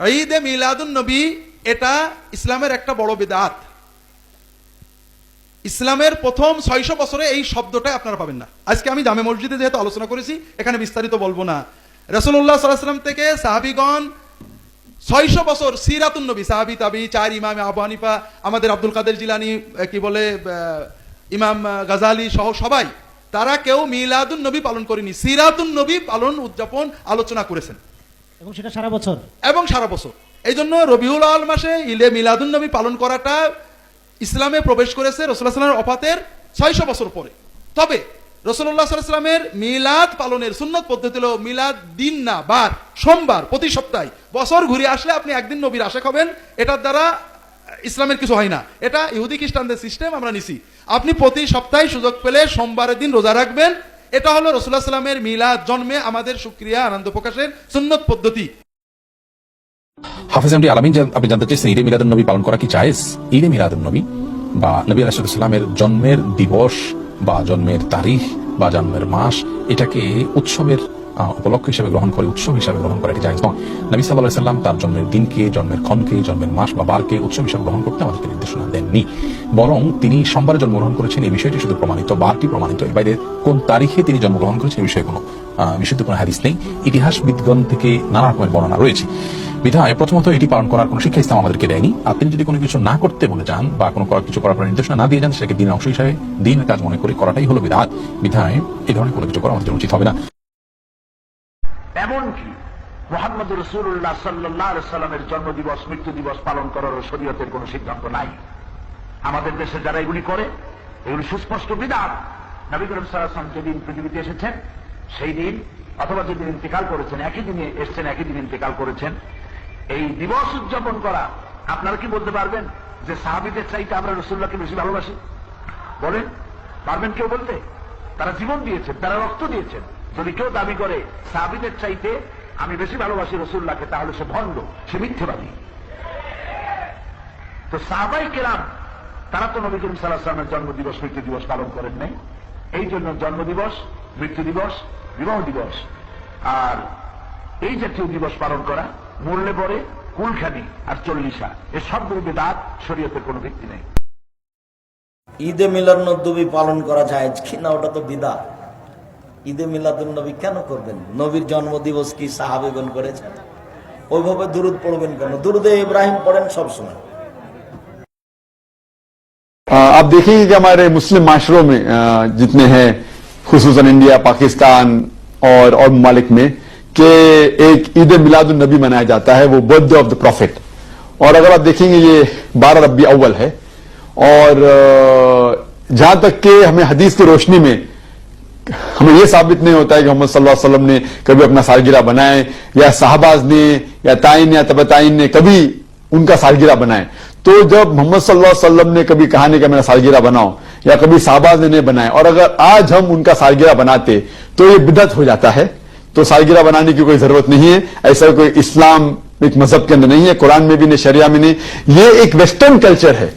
ঈদ মিলাদুন নবী এটা ইসলামের একটা বড় বেদাত। ইসলামের প্রথম ছয়শো বছরে এই শব্দটাই আপনারা পাবেন না। আজকে আমি জামে মসজিদে যেহেতু আলোচনা করেছি, এখানে বিস্তারিত বলব না। রসুল্লাহ সাল্লাম থেকে সাহাবিগণ ছয়শো বছর সিরাতুন নবী, সাহাবি, তাবি, চার ইমাম, আবু হানিফা, আমাদের আব্দুল কাদের জিলানি কি বলে ইমাম গাজালি সহ সবাই, তারা কেউ মিলাদুন নবী পালন করেনি। সিরাতুন নবী পালন, উদযাপন, আলোচনা করেছেন। এবং সেটা সারা বছর? এবং সারা বছর। এই জন্য রবিউল আল মাসে ইলে মিলাদুন নবী পালন করাটা ইসলামে প্রবেশ করেছে রসুল্লাহ অফাতের ছয়শো বছর পরে। তবে রসুল্লাহ সাল্লামের মিলাদ পালনের সুন্নত পদ্ধতি হলো মিলাদ দিন না, বার, সোমবার, প্রতি সপ্তাহে। বছর ঘুরে আসলে আপনি একদিন নবীর আশা হবেন, এটার দ্বারা ইসলামের কিছু হয় না। এটা ইহুদি খ্রিস্টানদের সিস্টেম আমরা নিছি। আপনি প্রতি সপ্তাহে সুযোগ পেলে সোমবারের দিন রোজা রাখবেন এটা হলো রসুল্লাহ সাল্লামের মিলাদ, জন্মে আমাদের সুক্রিয়া আনন্দ প্রকাশের সুন্নত পদ্ধতি। হাফিজ আমি আলামিন আপনি জানতে চাইছেন ঈদে মিলাদুন নবী পালন করা কি জায়েজ? ঈদে মিলাদুল নবী বা নবী আলাইসালামের জন্মের দিবস বা জন্মের তারিখ বা জন্মের মাস, এটাকে উৎসবের উপলক্ষ হিসেবে গ্রহণ করে, উৎসব হিসেবে গ্রহণ করা, এটি জায়েজ নয়। নবী সাল্লাহ সাল্লাম তার জন্মের দিনকে, জন্মের ক্ষণকে, জন্মের মাস বা বারকে উৎসব হিসেবে গ্রহণ করতে আমাদেরকে নির্দেশনা দেননি। বরং তিনি সোমবারে জন্মগ্রহণ করেছেন, এই বিষয়টি শুধু প্রমাণিত, বারটি প্রমাণিত। এর বাইরে কোন তারিখে তিনি জন্মগ্রহণ করেছেন এই বিষয়ে কোনো বিশুদ্ধ কোনো হাদিস নেই। ইতিহাসবিদগণ থেকে নানা রকমের বর্ণনা রয়েছে। বিধায় প্রথমত এটি পালন করার কোনো শিক্ষা ইসলাম আমাদেরকে দেয়নি। আপনি যদি কোনো কিছু না করতে বলে যান বা কোনো কিছু করার পর নির্দেশনা না দিয়ে যান, সেটাকে দিনের অংশ হিসাবে দিন কাজ মনে করে করাটাই হলো বিধাত বিধায় এই ধরনের কোনো কিছু করা আমাদের উচিত হবে না। এমনকি মোহাম্মদ রসুল্লাহ সাল্লাহ সাল্লামের জন্মদিবস মৃত্যু দিবস পালন করারও শরীয়তের কোনো সিদ্ধান্ত নাই। আমাদের দেশে যারা এগুলি করে, এগুলি সুস্পষ্ট বিধান। নবী করিম সাল্লাম যেদিন পৃথিবীতে এসেছেন, সেই দিন অথবা যেদিন ইন্তেকাল করেছেন, একই দিনে এসছেন, একই দিন ইন্তেকাল করেছেন। এই দিবস উদযাপন করা, আপনারা কি বলতে পারবেন যে সাহাবিদের চাইতে আমরা রসুল্লাহকে বেশি ভালোবাসি? বলেন, পারবেন কেউ বলতে? তারা জীবন দিয়েছেন, তারা রক্ত দিয়েছেন। যদি কেউ দাবি করে সাহাবিদের চাইতে আমি বেশি ভালোবাসি রসুল্লাহকে, তাহলে সে ভণ্ড, সে মিথ্যেবাদী। তো সাহাবাই কেরাম, তারা তো নবী করিম সাল্লাহ সাল্লামের জন্মদিবস, মৃত্যু দিবস পালন করেন নাই। এই জন্য জন্মদিবস, মৃত্যু দিবস, বিবাহ দিবস। আর এই জাতীয় দিবস পালন করা, মরলে পরে কুলখানি আর চল্লিশা, এ সবগুলো বেদাত শরীয়তের কোনো ভিত্তি নেই। ঈদে মিলাদ নবী পালন করা যায় কি না, ওটা তো বিদা ঈদে মিলাদুল নবী কেন করবেন নবীর জন্মদিবস কি সাহাবেগন করেছেন ওইভাবে দুরুদ পড়বেন কেন দুরুদে ইব্রাহিম পড়েন সবসময় आ, आप देखेंगे कि हमारे मुस्लिम माशरों में आ, जितने हैं खसूस इंडिया पाकिस्तान और और ममालिक में कि एक ईद मिलाद नबी मनाया जाता है वो बर्थडे ऑफ द प्रॉफिट और अगर आप देखेंगे ये बारह रबी अव्वल है और जहां तक कि हमें हदीस की रोशनी में हमें यह साबित नहीं होता है कि मोहम्मद सल्लल्लाहु अलैहि वसल्लम ने कभी अपना सालगिरह बनाए, या साहबाज ने, या ताइन, या तबताइन ने कभी उनका सालगिरह बनाए। तो जब मोहम्मद सल्लल्लाहु अलैहि वसल्लम ने कभी कहा नहीं कि मेरा सालगिरह बनाओ, या कभी साहबाज ने नहीं बनाए, और अगर आज हम उनका सालगिरह बनाते तो ये बिदत हो जाता है। तो सालगिरह बनाने की कोई ज़रूरत नहीं है, ऐसा कोई इस्लाम एक मज़हब के अंदर नहीं है, कुरान में भी नहीं, शरिया में नहीं। ये एक वेस्टर्न कल्चर है।